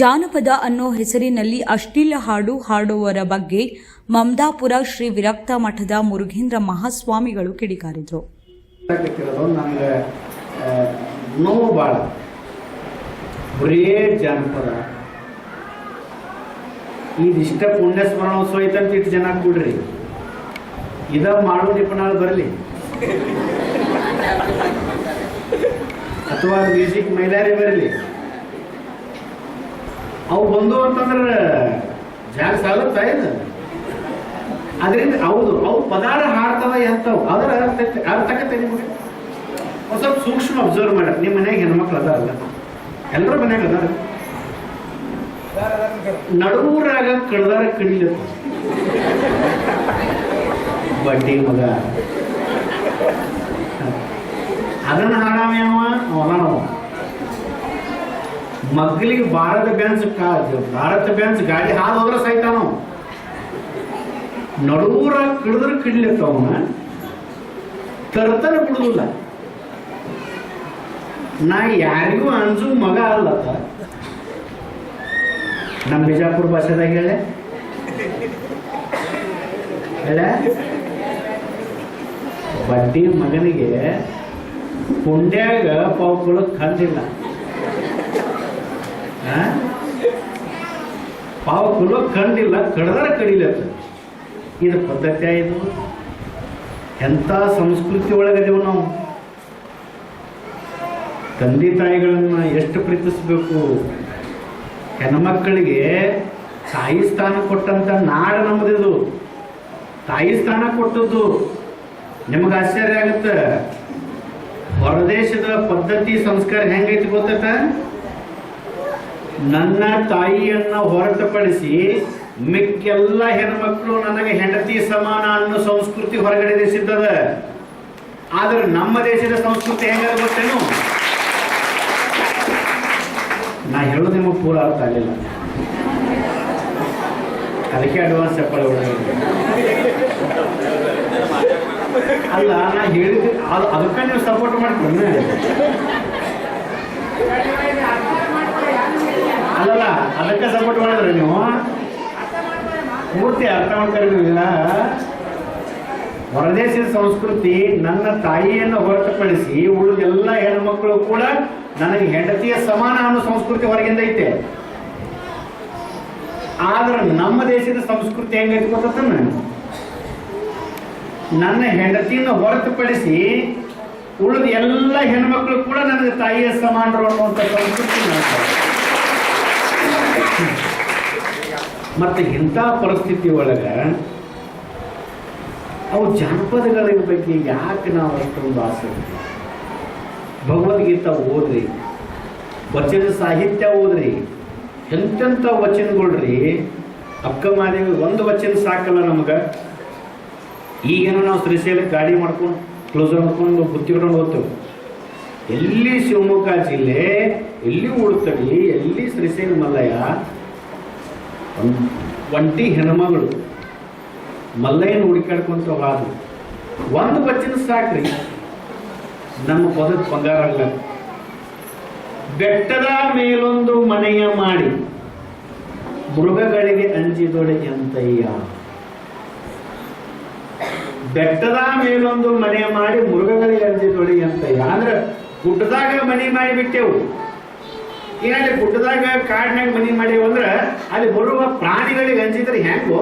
ಜಾನಪದ ಅನ್ನೋ ಹೆಸರಿನಲ್ಲಿ ಅಶ್ಲೀಲ ಹಾಡು ಹಾಡುವವರ ಬಗ್ಗೆ ಮಮದಾಪುರ ಶ್ರೀ ವಿರಕ್ತ ಮಠದ ಮುರುಘೇಂದ್ರ ಮಹಾಸ್ವಾಮಿಗಳು ಕಿಡಿಕಾರಿದ್ರು. ನೋವು ಭಾಳ ಬರೇ ಜಾನಪದ. ಇದಿಷ್ಟ ಪುಣ್ಯ ಸ್ಮರಣೋತ್ಸವ ಐತಂತ ಇಟ್ಟು ಜನ ಕೂಡ್ರಿ. ಇದ ಮಾಡೋ ನಿಪುಣರು ಬರಲಿ. ಅಥವಾ ಮ್ಯೂಸಿಕ್ ಮೈಲಾರಿ ಬರಲಿ. ಅವು ಬಂದು ಅಂತಂದ್ರೆ ಜಾಗ ಸಾಲತ್ತ ಇದು ಅದರಿಂದ ಹೌದು, ಅವು ಪದಾರ ಹಾರ್ತದ ಎಂತವು? ಅದರ ಅರ್ಥ ನಿಮಗೆ? ಒಂದು ಸ್ವಲ್ಪ ಸೂಕ್ಷ್ಮ ಅಬ್ಸರ್ವ್ ಮಾಡಿ ನಿಮ್ಮ ಮನೆಯಾಗ ಹೆಣ್ಮಕ್ಳು ಅದಾರಲ್ಲ ಎಲ್ಲರ ಮನ್ಯಾಗ ಅದಾರ? ನಡುವರಾಗ ಕಡ್ದಾರ ಕಡಿಲ ಬಡ್ಡಿ ಮಗ. ಅದನ್ನ ಹಾಡಾವ ಮಗ್ಲಿಗೆ ಭಾರತ ಬ್ಯಾನ್ಸ್ ಭಾರತ ಬ್ಯಾನ್ಸ್ ಗಾಡಿ ಹಾಲು ಹೋದ್ರೆ ಸಾಯ್ತಾನ ನಡೂರ ಕಿಡಿದ್ರೆ ಕಿಡಿದ್ರ ಕಿಡ್ಲಿತ್ತವನ ತರ್ತನ ನಾ ಯಾರಿಗೂ ಅಂಜು ಮಗ ಅಲ್ಲಪ್ಪ. ನಮ್ಮ ಬಿಜಾಪುರ ಭಾಷೆದಾಗ ಹೇಳೆ. ಹೇಳ. ಬಡ್ಡಿ ಮಗನಿಗೆ ಪುಂಡ್ಯಾಗ ಪಾವುಗಳು ಕಂಡಿಲ್ಲ ಆ? ಕೊಡುವ ಕಂಡಿಲ್ಲ ಕಡದರ ಕಡಿಲತ್ತ ಇದು ಪದ್ಧತಿ ಇದು ಎಂಥ ಸಂಸ್ಕೃತಿ ಒಳಗದೇವು ನಾವು? ತಂದೆ ತಾಯಿಗಳನ್ನ ಎಷ್ಟು ಪ್ರೀತಿಸ್ಬೇಕು? ಹೆಣ್ಮಕ್ಕಳಿಗೆ ತಾಯಿ ಸ್ಥಾನ ಕೊಟ್ಟಂತ ನಾಡ ನಮ್ಮದಿದು. ತಾಯಿ ಸ್ಥಾನ ಕೊಟ್ಟದ್ದು. ನಿಮಗೆ ಆಶ್ಚರ್ಯ ಆಗುತ್ತೆ. ಹೊರದೇಶದ ಪದ್ಧತಿ, ಸಂಸ್ಕಾರ ಹೆಂಗೈತಿ ಗೊತ್ತೈತ? ನನ್ನ ತಾಯಿಯನ್ನ ಹೊರತುಪಡಿಸಿ ಮಿಕ್ಕೆಲ್ಲ ಹೆಣ್ಮಕ್ಳು ನನಗೆ ಹೆಂಡತಿ ಸಮಾನ ಅನ್ನೋ ಸಂಸ್ಕೃತಿ ಹೊರಗಡೆ ದೇಶಿದ್ದದ ಆದ್ರೆ ನಮ್ಮ ದೇಶದ ಸಂಸ್ಕೃತಿ ಹೆಂಗದ ಗೊತ್ತೇನು? ನಾ ಹೇಳೋದು ನಿಮಗೆ ಪೂರ ಅರ್ಥ ಆಗಲಿಲ್ಲ. ಅದಕ್ಕೆ ಅಡ್ವಾನ್ಸ್ ಅಲ್ಲ, ನಾ ಹೇಳಿದ ಅದು ಅದಕ್ಕೆ ನೀವು ಸಪೋರ್ಟ್ ಮಾಡ್ಕೊಂಡು ಸಪೋರ್ಟ್ ಮಾಡಿದ್ರೆ ನೀವು? ಪೂರ್ತಿ ಅರ್ಥ ಮಾಡ್ಕೊಂಡಿಲ್ಲ ಹೊರದೇಶದ ಸಂಸ್ಕೃತಿ ನನ್ನ ತಾಯಿಯನ್ನು ಹೊರತುಪಡಿಸಿ ಉಳಿದ ಎಲ್ಲ ಹೆಣ್ಮಕ್ಳು ಕೂಡ ನನಗೆ ಹೆಂಡತಿಯ ಸಮಾನ ಅನ್ನೋ ಸಂಸ್ಕೃತಿ ಹೊರಗಿಂದ ಐತೆ. ಆದ್ರೆ ನಮ್ಮ ದೇಶದ ಸಂಸ್ಕೃತಿ ಹೆಂಗೈತಿ ಗೊತ್ತ ನನ್ನ ಹೆಂಡತಿಯನ್ನು ಹೊರತುಪಡಿಸಿ ಉಳಿದ ಎಲ್ಲ ಹೆಣ್ಮಕ್ಳು ಕೂಡ ನನಗೆ ತಾಯಿಯ ಸಮಾನರು ಅನ್ನುವಂಥ ಸಂಸ್ಕೃತಿ ಮಾಡ್ತಾರೆ. ಮತ್ತೆ ಇಂಥ ಪರಿಸ್ಥಿತಿ ಒಳಗೆ ಅವು ಜಾನಪದಗಳ ಬಗ್ಗೆ ಯಾಕೆ ನಾವು ಅಷ್ಟೊಂದು ಆಸಕ್ತಿ ಭಗವದ್ಗೀತಾ ಓದ್ರಿ, ವಚನ ಸಾಹಿತ್ಯ ಓದ್ರಿ, ಎಂತೆಂಥ ವಚನಗಳ್ರಿ, ಅಕ್ಕ ಮಾದೇವಿ ಒಂದು ವಚನ ಸಾಕಲ್ಲ ನಮ್ಗೆ? ಈಗೇನೋ ನಾವು ಶ್ರೀಶೈಲಕ್ಕೆ ಗಾಡಿ ಮಾಡ್ಕೊಂಡು ಕ್ಲೋಸರ್ ಮಾಡ್ಕೊಂಡು ಬುತ್ತಿಕೊಂಡು ಹೋಗ್ತೇವೆ. ಎಲ್ಲಿ ಶಿವಮೊಗ್ಗ ಜಿಲ್ಲೆ, ಎಲ್ಲಿ ಉಡುತ್ತಡಿ ಎಲ್ಲಿ ಶ್ರೀಶೈಲ ಮಲ್ಲಯ್ಯ ಒಂಟಿ ಹೆಣ್ಮಗಳು. ಮಲ್ಲಯ್ಯನ ಹುಡುಕಾಡ್ಕೊಂತ ಹೋದು ಒಂದು ಬಚ್ಚಿನ ಸಾಕ್ರಿ. ನಮ್ಮ ಪದದ ಬಂಗಾರ ಅಲ್ಲ. ಬೆಟ್ಟದ ಮೇಲೊಂದು ಮನೆಯ ಮಾಡಿ. ಮೃಗಗಳಿಗೆ ಅಂಜಿದೊಡೆ ಎಂತಯ್ಯ? ಬೆಟ್ಟದ ಮೇಲೊಂದು ಮನೆ ಮಾಡಿ ಮೃಗಗಳಿಗೆ ಅಂಜಿದೊಡೆ ಎಂತಯ್ಯ? ಅಂದ್ರೆ ಗುಡ್ಡದಾಗ ಮನೆ ಮಾಡಿಬಿಟ್ಟೆವು. ಏನಾದ್ರೆ ಗುಡ್ಡದಾಗ ಕಾಡಿನಾಗ ಮನಿ ಮಾಡೇವು ಅಂದ್ರೆ ಅಲ್ಲಿ ಬರುವ ಪ್ರಾಣಿಗಳಿಗೆ ಅಂಜಿದ್ರೆ ಹೆಂಗೋ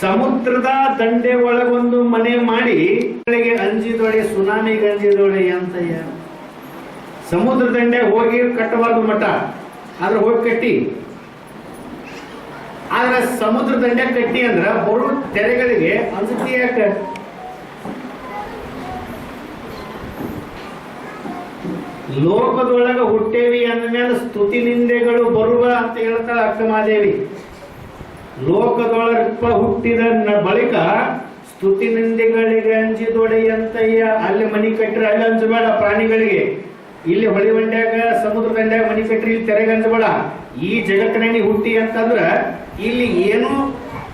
ಸಮುದ್ರದ ದಂಡೆ ಒಳಗೊಂದು ಮನೆ ಮಾಡಿ ಅಂಜಿದೊಳೆ ಸುನಾಮಿ ಅಂಜಿದೋಳೆ ಅಂತ ಸಮುದ್ರ ದಂಡೆ ಹೋಗಿ ಕಟ್ಟಬಾರ್ದು ಮಠ, ಆದ್ರೆ ಹೋಗಿ ಕಟ್ಟಿ. ಆದ್ರೆ ಸಮುದ್ರ ದಂಡೆ ಕಟ್ಟಿ ಅಂದ್ರೆ ಬರು ತೆರೆಗಳಿಗೆ ಅಂಜತಿ ಯಾಕೆ? ಲೋಕದೊಳಗ ಹುಟ್ಟೇವಿ ಅಂದ್ಮೇಲೆ ಸ್ತುತಿ ನಿಂದೆಗಳು ಬರುವ ಅಂತ ಹೇಳ್ತಾಳೆ ಅಕ್ಕಮಾದೇವಿ ಲೋಕದೊಳಪ್ಪ ಹುಟ್ಟಿದ ಬಳಿಕ ಸ್ತುತಿ ನಿಂದೆಗಳಿಗೆ ಅಂಜಿದೊಡೆಯಂತಯ್ಯ, ಅಲ್ಲಿ ಮನಿ ಕಟ್ಟ್ರೆ ಅಲ್ಲಿ ಅಂಜಬೇಡ ಪ್ರಾಣಿಗಳಿಗೆ. ಇಲ್ಲಿ ಹೊಳಿ ಬಂಡ್ಯಾಗ ಸಮುದ್ರ ದಂಡ್ಯಾಗ ಮನಿ ಕಟ್ಟ್ರಿ, ಇಲ್ಲಿ ತೆರೆಗೆ ಅಂಜಬೇಡ. ಈ ಜಗತ್ತಿನಲ್ಲಿ ಹುಟ್ಟಿ ಅಂತಂದ್ರ ಇಲ್ಲಿ ಏನು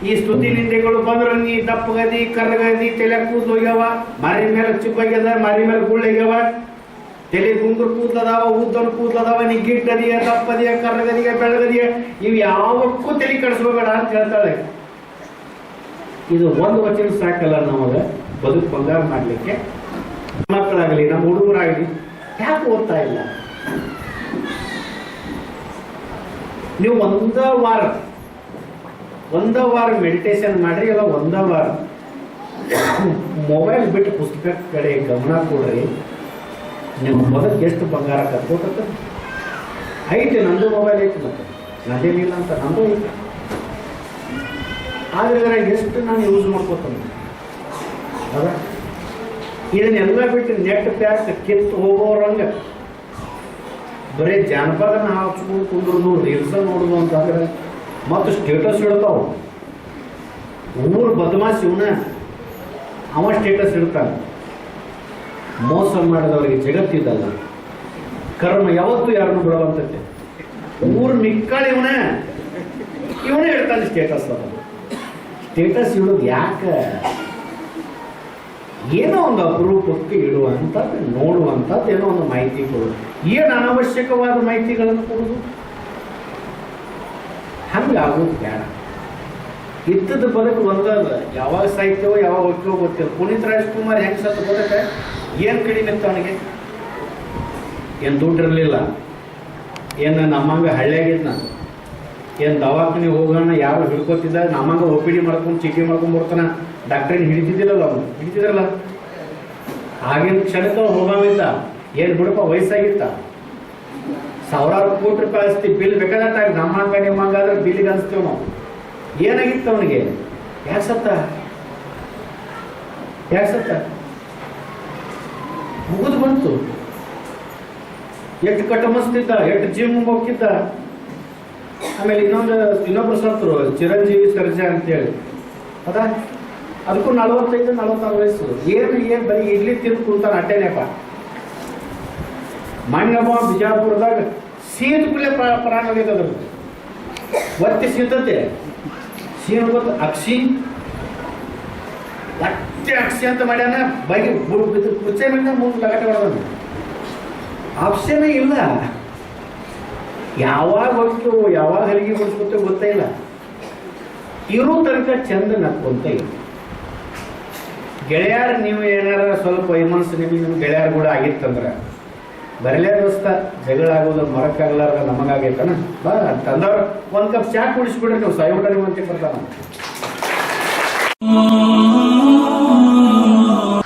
ಈ ಸ್ತುತಿ ನಿಂದೆಗಳು ಬಂದ್ರ ನೀ ದಪ್ಪಗದಿ ಕರ್ಗದಿ ತಲೆ ಕೂದಲು ಹೋಗ್ಯಾವ, ಮಾರಿ ಮೇಲೆ ಚುಪ್ಪಾಗ್ಯದ, ಮಾರಿ ಮೇಲೆ ಗುಳ್ಳ ಹೋಗ್ಯಾವ. ತಲೆ ಗುಂಗುರು ಕೂದಲದಾವ ಉದ್ದನ ಕೂದಲದಾವ ನೀ ಗಿಟ್ಟದಿಯ ತಪ್ಪದಿಯ ಕರ್ರಗದಿಯ ಬೆಳಗದಿಯ ಇವು ಯಾವಕ್ಕೂ ತಲೆ ಕಡಿಸ್ಕೋಬೇಡ ಅಂತ ಹೇಳ್ತಾಳೆ. ಇದು ಒಂದು ವಚನ ಸಾಕಲ್ಲ ನಮಗ, ಬದುಕು ಬಂಗಾರ ಮಾಡ್ಲಿಕ್ಕೆ. ಮಕ್ಕಳಾಗಲಿ, ನಮ್ಮ ಹುಡುಗರಾಗಲಿ, ಯಾಕೆ ಓದ್ತಾ ಇಲ್ಲ? ನೀವು ಒಂದ ವಾರ ಒಂದ ವಾರ ಮೆಡಿಟೇಷನ್ ಮಾಡ್ರಿ, ಇಲ್ಲ ಒಂದ ವಾರ ಮೊಬೈಲ್ ಬಿಟ್ಟು ಪುಸ್ತಕ ಕಡೆ ಗಮನ ಕೊಡ್ರಿ. ನಿಮ್ಮ ಮೊದಲು ಎಷ್ಟು ಬಂಗಾರ ಕತ್ಕೋತಕ್ಕ ಐತೆ ನಂದು ಮೊಬೈಲ್ ಐತಿ ಮತ್ತೆ. ನಂದೇನಿಲ್ಲ ಅಂತ ನಂದು ಐತೆ ಆದ್ರೆ ಎಷ್ಟು ನಾನು ಯೂಸ್ ಮಾಡ್ಕೋತಾನೆ? ಹೌದಾ ಇದನ್ನೆಲ್ಲ ಬಿಟ್ಟು ನೆಟ್ ಪ್ಯಾಕ್ ಕಿತ್ತು ಹೋಗೋರಂಗ. ಬರೀ ಜಾನಪದನ ಹಾಕ್ಸ್ಕೊಂಡು ಕುಂದ್ರು ರೀಲ್ಸ ನೋಡುದು ಅಂತಂದ್ರೆ ಮತ್ತು ಸ್ಟೇಟಸ್ ಇಡ್ತಾವ ಊರು ಬದಮಾಸ್ ಇವನ. ಅವ ಸ್ಟೇಟಸ್ ಇಡ್ತಾನೆ ಮೋಸ ಮಾಡಿದವರಿಗೆ ಜಗತ್ತಿದ್ದಲ್ಲ. ಕರ್ಮ ಯಾವತ್ತೂ ಯಾರನ್ನು ಬಿಡುವಂತೈತೆ ಊರ್ ನಿಕ್ಕಾಳ ಇವನೇ. ಇವನೇ ಹೇಳ್ತಾನೆ ಸ್ಟೇಟಸ್ ಸ್ಟೇಟಸ್ ಇಡೋದು ಯಾಕೆ? ಏನೋ ಒಂದು ಅಪರೂಪಕ್ಕೆ ಇಡುವಂಥದ್ದು, ನೋಡುವಂಥದ್ದು ಏನೋ ಒಂದು ಮಾಹಿತಿ ಕೊಡೋದು. ಏನು ಅನಾವಶ್ಯಕವಾದ ಮಾಹಿತಿಗಳನ್ನು ಕೊಡೋದು? ಹಂಗಾಗೋದು ಬೇಡ. ಇದ್ದದ ಬದುಕು ಒಂದಲ್ಲ. ಯಾವಾಗ ಸಾಹಿತ್ಯವೋ ಯಾವಾಗ ಹೋಗ್ತೇವೋ ಗೊತ್ತಿಲ್ಲ. ಪುನೀತ್ ರಾಜ್ಕುಮಾರ್ ಹೆಂಗ್ ಸತ್ತು ಬದುಕ? ಏನು ಕಡಿಮೆ ಇತ್ತು ಅವನಿಗೆ? ಏನು ದುಡ್ಡಿರಲಿಲ್ಲ ಏನು ನಮ್ಮಂಗ ನಾನು ಏನು ದವಾಖಾನೆ ಹೋಗೋಣ ಯಾರು ಹಿಡ್ಕೊತಿದ್ದ? ನಮ್ಮಂಗ ಒ ಪಿ ಡಿ ಮಾಡ್ಕೊಂಡು ಚೀಟಿ ಮಾಡ್ಕೊಂಡು ಬರ್ತಾನೆ. ಡಾಕ್ಟ್ರಿನ ಹಿಡಿತಿದ್ದಿಲ್ಲಲ್ಲ ಅವನು? ಹಿಡಿತಿದ್ರಲ್ಲ? ಆಗಿನ ಕ್ಷಣಕ್ಕೆ ಹೋಗಾಮಿದ್ದ ಏನು ಬಿಡಪ್ಪ, ವಯಸ್ಸಾಗಿತ್ತ? ಸಾವಿರಾರು ಕೋಟಿ ರೂಪಾಯಿ ಅಸ್ತಿ ಬಿಲ್ ಬೇಕಾದಟ್ಟ ನಮ್ಮಂಗ ನಿಮ್ಮಂಗಾದ್ರೆ ಬಿಲ್ಲಿಗೆ ಅನ್ಸ್ತೇವೆ ನಾವು. ಏನಾಗಿತ್ತು ಅವನಿಗೆ? ಯಾಕೆ ಸತ್ತ? ಯಾಕೆ ಸತ್ತ? ಮುಗಿದು ಬಂತು. ಎಷ್ಟು ಕಟ್ಟಮಸ್ತಿದ್ದ ಎಷ್ಟು ಜೀವ ಹೋಗ್ತಿದ್ದ. ಆಮೇಲೆ ಇನ್ನೊಂದು, ಇನ್ನೊಬ್ರು ಸತ್ರು ಚಿರಂಜೀವಿ ಸರ್ಜಾ ಅಂತೇಳಿ. ಅದ? ಅದಕ್ಕೂ ನಲವತ್ತೈದು, ನಲವತ್ತಾರು ವಯಸ್ಸು. ಏನು ಏನು, ಬರೀ ಇಡ್ಲಿ ತಿಂದು ಕುಂತಾನೆ ಅಟ್ಟೆನೆಪ್ಪ ಮಣ್ಣಮ್ಮ ಬಿಜಾಪುರದಾಗ ಸೀದ ಕುಲೆ ಪ್ರಾಣ ಆಗೈತೆ ಒತ್ತಿ ಸಿದ್ಧತೆ ಸೀನ್ ಗೊತ್ತು ಅಕ್ಷಿ. ಒಟ್ಟೆ ಅಕ್ಷಿ ಅಂತ ಮಾಡ್ಯಾನ, ಬಗೆ ಕುಚ್ಚೆ ಮೇಲೆ ಮುಂದೆ ಲಗಟ ಹೊಡೆದ ಆಪ್ಷನೇ ಇಲ್ಲ. ಯಾವಾಗ ಹೋಗ್ತೀವೋ ಯಾವಾಗ ಹಲಿಗೆ ಬಿಡಿಸ್ಕೊತೇವೆ ಗೊತ್ತೇ ಇಲ್ಲ. ಇರೋ ತನಕ ಚಂದ ನಕ್ಕೊಂತ ಇಲ್ಲ ಗೆಳೆಯರು ನೀವು ಏನಾರ ಸ್ವಲ್ಪ ವೈಮನಸ್ಸು ನಿಮಗೆ ನಿಮ್ಮ ಗೆಳೆಯರು ಕೂಡ ಆಗಿತ್ತಂದ್ರೆ, ಬರಲೇ ದೋಸ್ತ ಜಗಳಾಗೋದು ಮರಕ್ಕಾಗಲಾರ್ದ ನಮಗಾಗೈತನ? ಬಾ ಅಂತಂದವ್ರು ಒಂದು ಕಪ್ ಚಾಕ್ ಕುಡಿಸ್ಬಿಡ್ರಿ, ನೀವು ಸಾಯೋಟ ಅಂತ ಬರ್ತಾನ.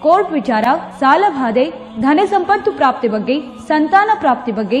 ಕೋರ್ಟ್ ವಿಚಾರ ಸಾಲಬಾಧೆ ಧನ ಸಂಪತ್ತು ಪ್ರಾಪ್ತಿ ಬಗ್ಗೆ ಸಂತಾನ ಪ್ರಾಪ್ತಿ ಬಗ್ಗೆ